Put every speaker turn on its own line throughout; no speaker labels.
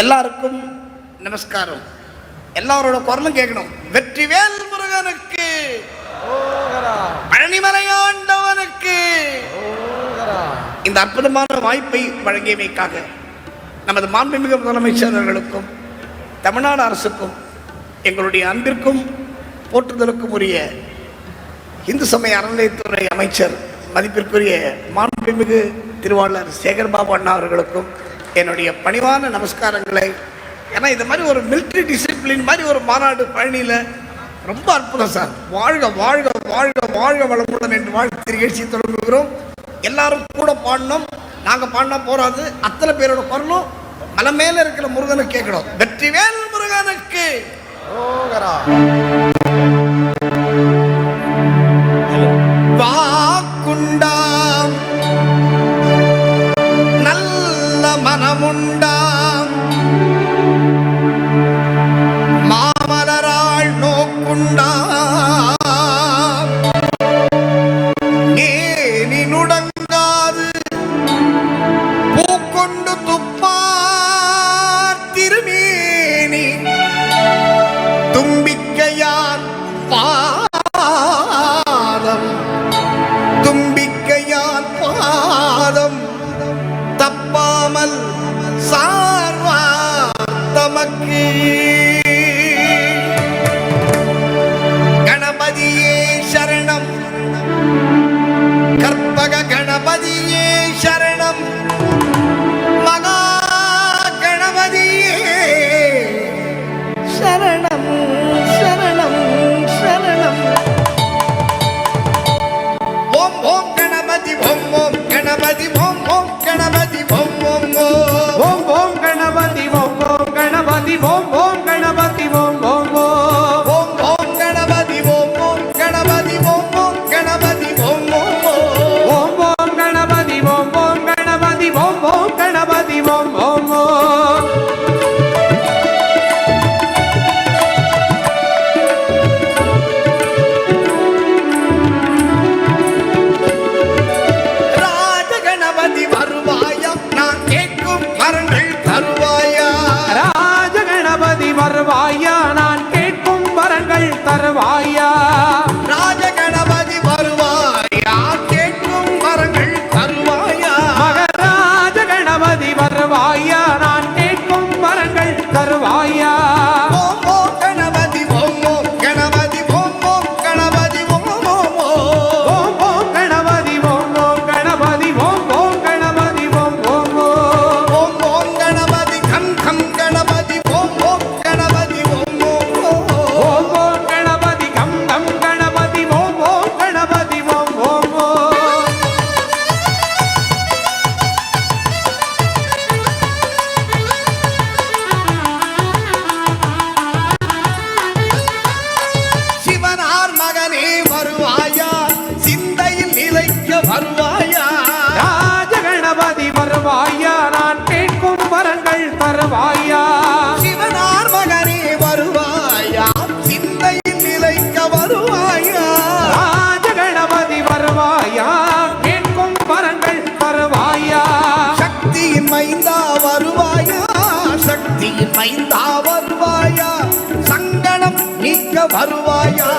எல்லாருக்கும் நமஸ்காரம். எல்லாரோட குரலும் கேட்கணும். வெற்றிவேல் முருகனுக்கு. பழனிமலையாண்டவனுக்கு இந்த அற்புதமான வாய்ப்பை வழங்கியமைக்காக நமது மாண்புமிகு முதலமைச்சர்களுக்கும் தமிழ்நாடு அரசுக்கும் எங்களுடைய அன்பிற்கும் போற்றுதலுக்கும் உரிய இந்து சமய அறநிலையத்துறை அமைச்சர் மதிப்பிற்குரிய மாண்புமிகு திருவாளர் சேகர்பாபு அண்ணா அவர்களுக்கும் என்னுடைய பணிவான நமஸ்காரங்களை. ஏன்னா இது மாதிரி ஒரு மிலிட்ரி டிசிப்ளின் மாதிரி ஒரு மாநாடு பழனியில் ரொம்ப அற்புதம் சார். வாழ்க வாழ்க வாழ்க வாழ்க வளமுடன் என்று வாழ்த்து நிகழ்ச்சி தொடங்குகிறோம். எல்லாரும் கூட பாடணும். நாங்கள் பாடினா போகாது அத்தனை பேரோட குரலும் மலை மேலே இருக்கிற முருகனை கேட்கணும். வெற்றி வெற்றிவேல் முருகனுக்கு.
ஓகரா நமக்கு
நாளில் மைந்தா வருவாயா? சங்கடம் நீக்க வருவாயா?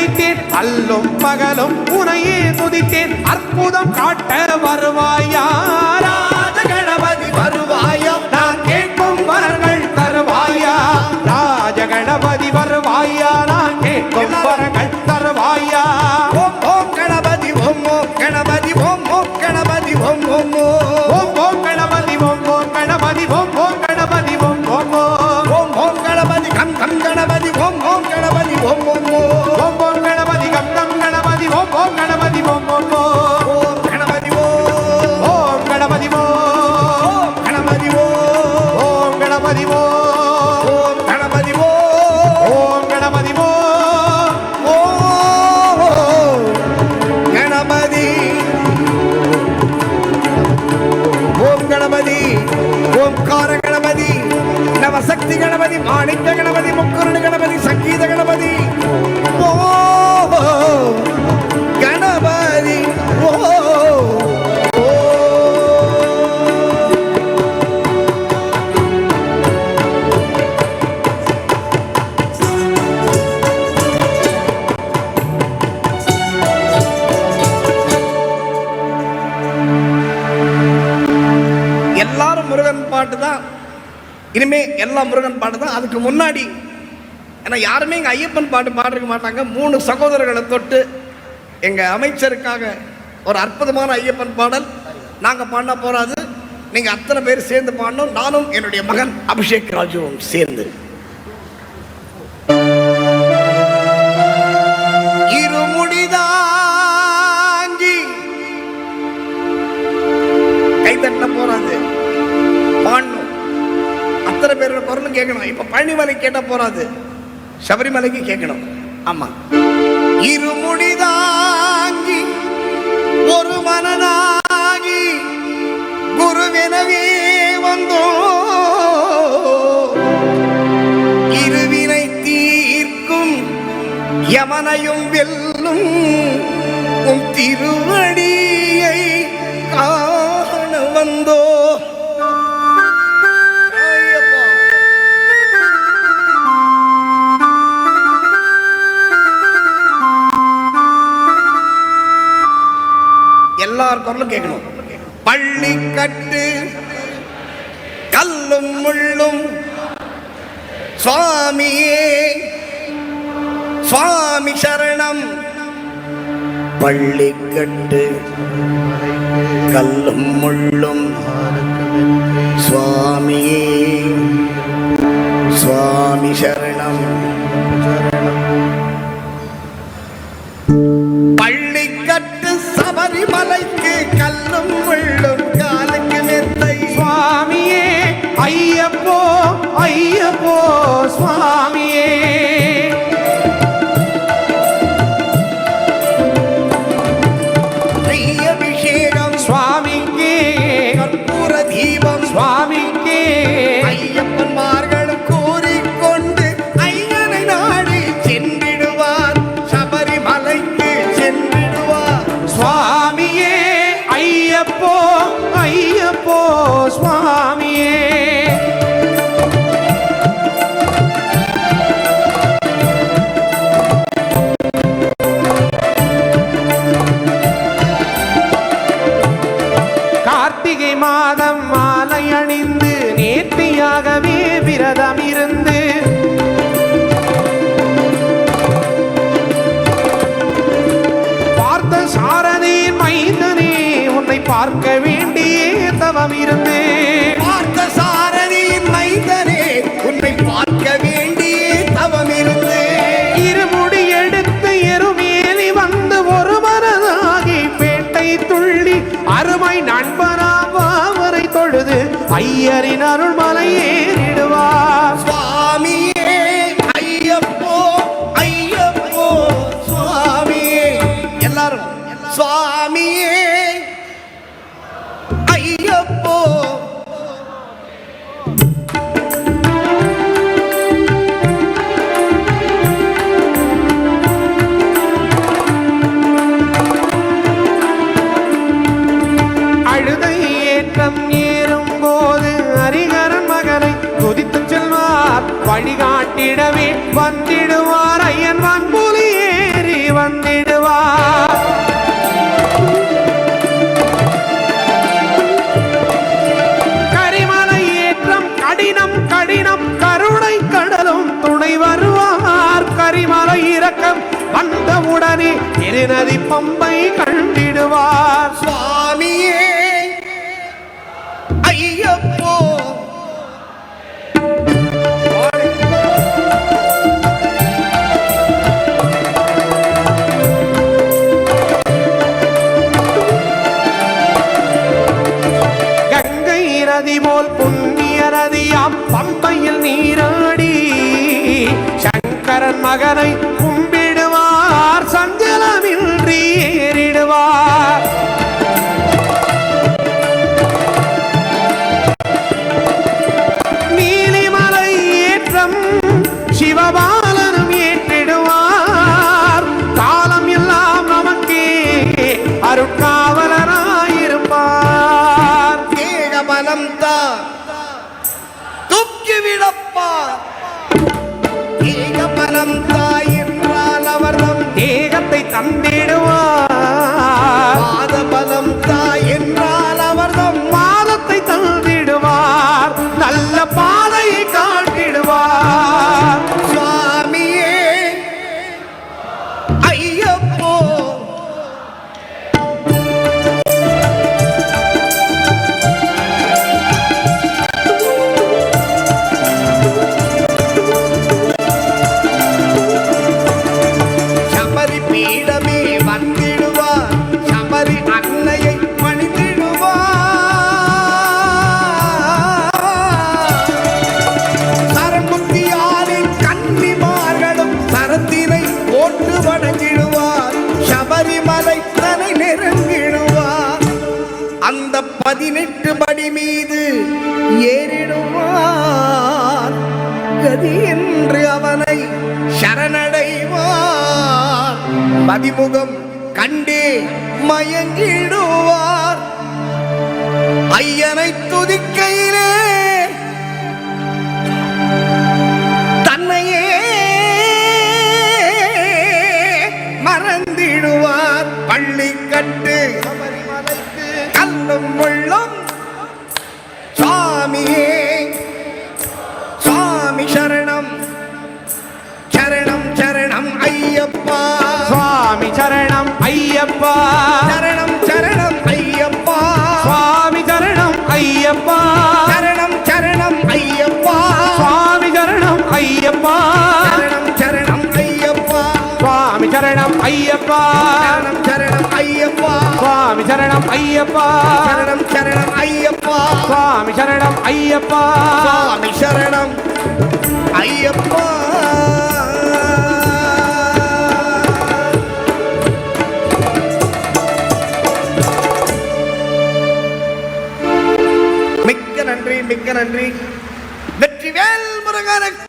துதித்தேன் அல்லும் பகலும் உனையே துதித்தேன் அற்புதம் காட்ட வருவாயா? ராஜ கணபதி வருவாயா?
எல்லா முருகன் பாட்டு தான். அதுக்கு முன்னாடி ஏன்னா யாருமே எங்கள் ஐயப்பன் பாட்டு பாடிருக்க மாட்டாங்க. மூணு சகோதரர்களை தொட்டு எங்கள் அமைச்சருக்காக ஒரு அற்புதமான ஐயப்பன் பாடல் நாங்கள் பாடினா போகாது நீங்கள் அத்தனை பேர் சேர்ந்து பாடணும். நானும் என்னுடைய மகன் அபிஷேக் ராஜுவும் சேர்ந்து. கேட்கணும். இப்ப பழனிமலை கேட்டா போறாது. சபரிமலைக்கு கேட்கணும். ஆமா. இருமுடிதாங்கி ஒரு மனநாகி குருவெனவே வந்தோ. இருவினை தீர்க்கும் யமனையும் வெல்லும் உம் திருவடியை எல்லார் குரலும் கேட்கணும். பள்ளி கட்டு கல்லும் முள்ளும் சுவாமியே சுவாமி சரணம். பள்ளி கட்டு கல்லும் முள்ளும் சுவாமியே சுவாமி சரணம்.
பார்க்க வேண்டியே தவம் இருந்து.
பார்த்த சாரதியின் மைந்தனே உன்னை பார்க்க வேண்டியே தவம் இருந்து.
இருமுடி எடுத்து எருமேலி வந்து ஒரு மனதாகி பேட்டை துள்ளி அருமை நண்பராவரை தொழுது ஐயரின் திருநதி பம்பை கண்டிடுவார்.
சுவாமியே. ஐயப்போ.
கங்கை நதி போல் புண்ணிய நதியாம் பம்பையில் நீராடி. சங்கரன் மகனை
ஏறி அந்த பதினெட்டு படி மீது ஏறிடுவார். கதி என்று அவனை சரணடைவார். மதிமுகம் கண்டே மயங்கிடுவார். ஐயனை துதிக்கையிலே தன்னையே மறந்திடுவார். பள்ளி கட்டு கல்லும் முள்ளும் சுவாமியே சுவாமி சரணம் சரணம் சரணம் ஐயப்பா.
சுவாமி சரணம் ஐயப்பா.
சரணம் சரணம் ஐயப்பா.
சுவாமி சரணம் ஐயப்பா.
சரணம் சரணம் ஐயப்பா.
சுவாமி சரணம் ஐயப்பா.
சரணம் சரணம் ஐயப்பா.
சுவாமி சரணம் ஐயப்பா.
சரணம் சரணம் ஐயப்பா
சுவாமி சரணம் ஐயப்பா.
சரணம் சரணம் ஐயப்பா.
சுவாமி சரணம் ஐயப்பா.
சுவாமி சரணம் ஐயப்பா. மிக்க நன்றி மிக்க நன்றி. வெற்றிவேல் முருகனுக்கு.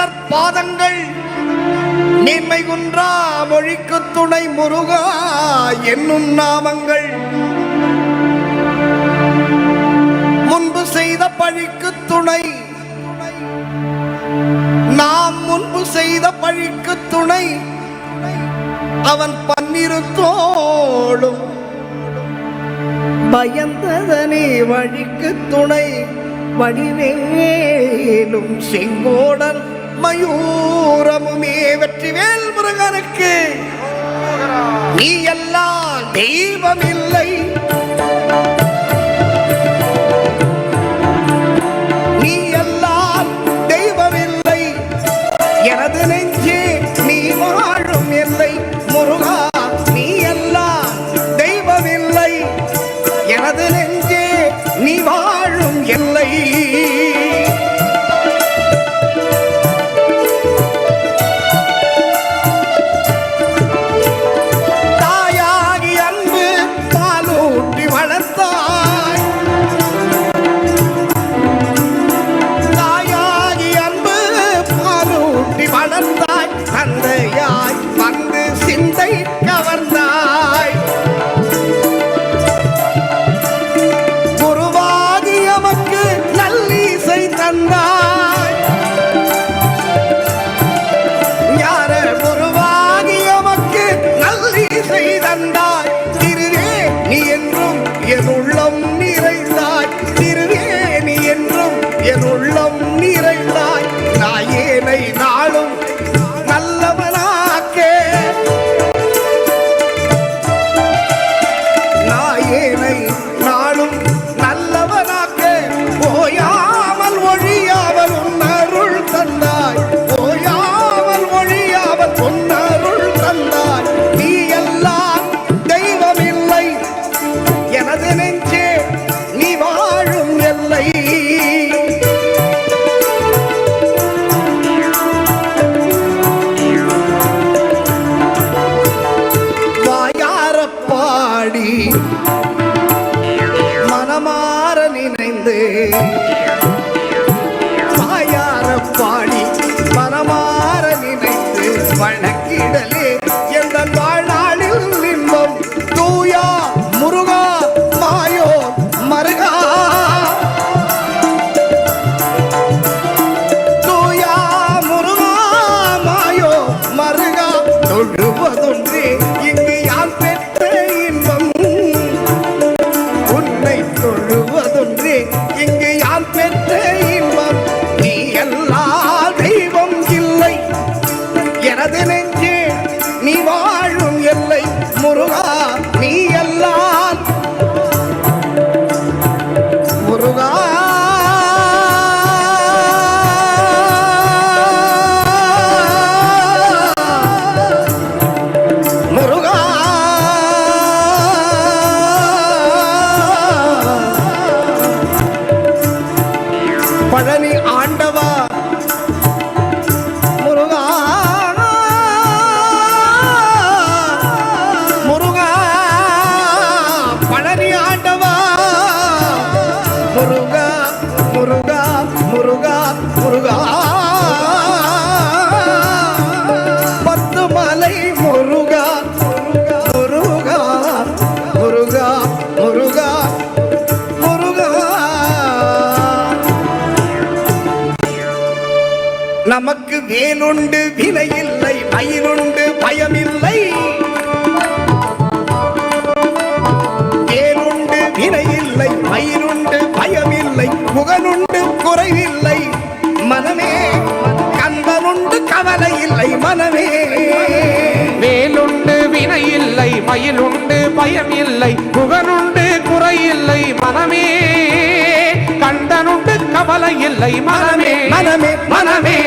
மலர் பாதங்கள் நேர்மை குன்றா மொழிக்கு துணை முருகா என்னும் நாமங்கள். முன்பு செய்த பழிக்கு துணை நாம் முன்பு செய்த பழிக்கு துணை அவன் பன்னிரு தோளும் பயந்ததனே வழிக்கு துணை. வடிவேலும் செங்கோடல் மயூரமுமே வெற்றிவேல் முருகனுக்கு. நீ எல்லாம் தெய்வம் குறைவில்லை. மனமே கந்தனுண்டு கவலை இல்லை மனமே.
வேலுண்டு வினை இல்லை மயிலுண்டு பயம் இல்லை புகனுண்டு குறையில்லை மனமே. கண்டனுண்டு கவலை இல்லை மனமே
மனமே
மனமே.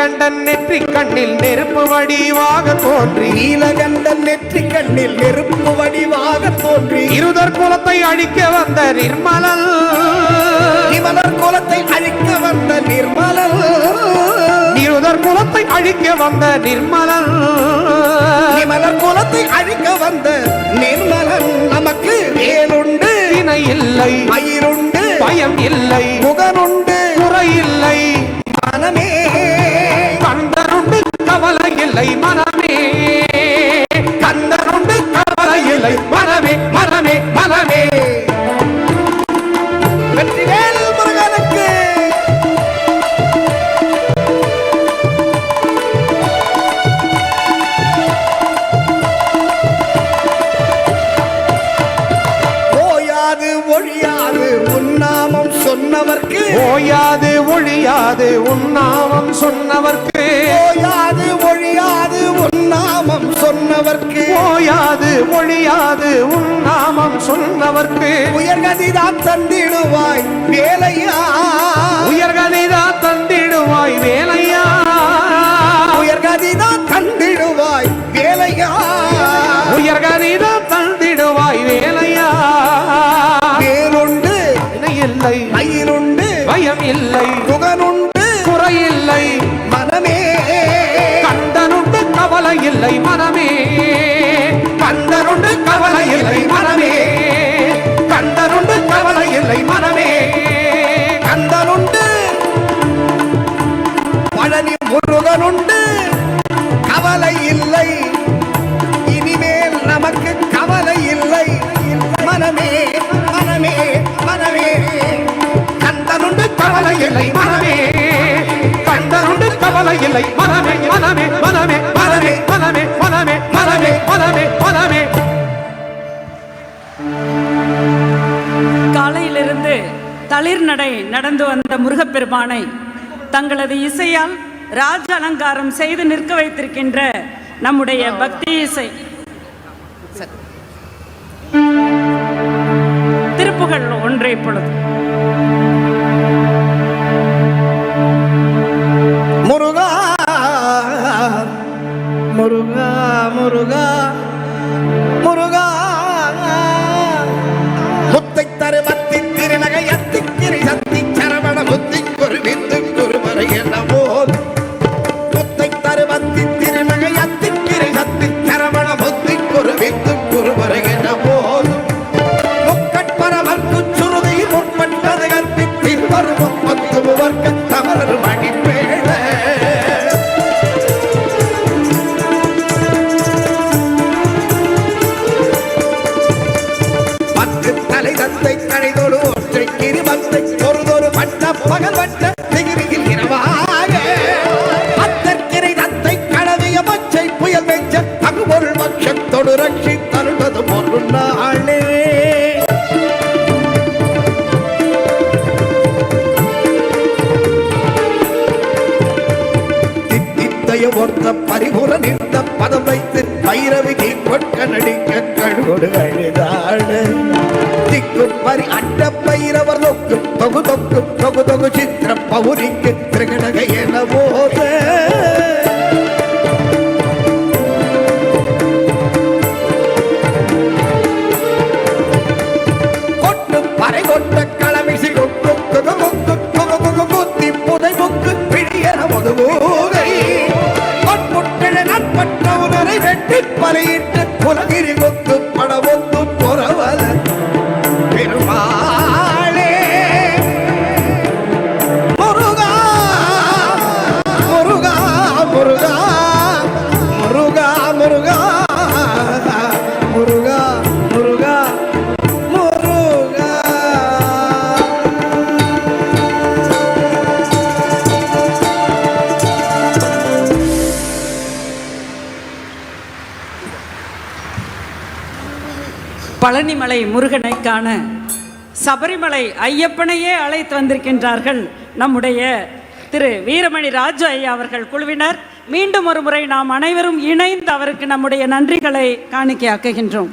நீலகண்டன் நெற்றி கண்ணில் நெருப்பு வடிவாக தோன்றி.
நீலகண்டன் நெற்றி கண்ணில் நெருப்பு வடிவாக தோன்றி.
இருதர் குலத்தை அழிக்க வந்த நிர்மலல்
நிமலர் குலத்தை அழிக்க வந்த நிர்மலல்
இருதர் குலத்தை அழிக்க வந்த நிர்மலல்
நிமலர் குலத்தை அழிக்க வந்த நிர்மலன். நமக்கு வேலுண்டு
வினை இல்லை.
மயிருண்டு
பயம் இல்லை.
முகனுண்டு.
கவலை
சொன்னவர்க்கு
ஓயாது ஒழியாது உன்னாமம் சொன்னவர்க்கு
உயர்கதிதான் தந்திடுவாய் வேலையா?
உயர்கதிதா தந்திடுவாய் வேலையா?
உயர்கதிதான் தந்திடுவாய் வேலையா?
உயர்கதிதா தந்திடுவாய் வேலையா?
வேலுண்டு
வினை இல்லை
மயிருண்டு
பயம் இல்லை. இல்லை மனமே. கண்டருண்டு கவலை இல்லை. மனமே மனமே மனமே மனமே மனமே மனமே மனமே மனமே மனமே.
காலையிலிருந்து தளிர் நடை நடந்து வந்த முருகப்பெருமானை தங்களது இசையால் ராஜ அலங்காரம் செய்து நிற்க வைத்திருக்கின்ற நம்முடைய பக்தி இசை. திருப்புகள் ஒன்றே பொழுது
முருகா முருகா.
பழனிமலை முருகனை காண சபரிமலை ஐயப்பனையே அழைத்து வந்திருக்கின்றார்கள் நம்முடைய திரு வீரமணி ராஜு ஐயா அவர்கள் குழுவினர். மீண்டும் ஒரு முறை நாம் அனைவரும் இணைந்து அவருக்கு நம்முடைய நன்றிகளை காணிக்கையாக்குகின்றோம்.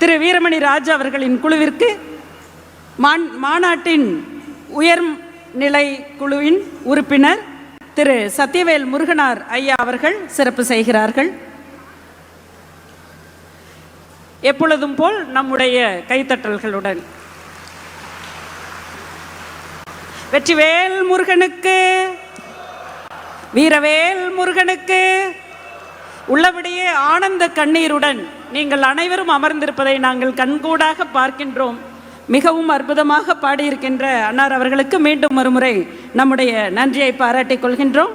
திரு வீரமணி ராஜு அவர்களின் குழுவிற்கு மான் மாநாட்டின் உயர்நிலை குழுவின் உறுப்பினர் திரு சத்யவேல் முருகனார் ஐயா அவர்கள் சிறப்பு செய்கிறார்கள். எப்பொழுதும் போல் நம்முடைய கைத்தட்டல்களுடன். வெற்றிவேல் முருகனுக்கு வீரவேல் முருகனுக்கு உள்ளபடியே ஆனந்த கண்ணீருடன் நீங்கள் அனைவரும் அமர்ந்திருப்பதை நாங்கள் கண்கூடாக பார்க்கின்றோம். மிகவும் அற்புதமாக பாடியிருக்கின்ற அன்னார் அவர்களுக்கு மீண்டும் ஒருமுறை நம்முடைய நன்றியை பாராட்டிக் கொள்கின்றோம்.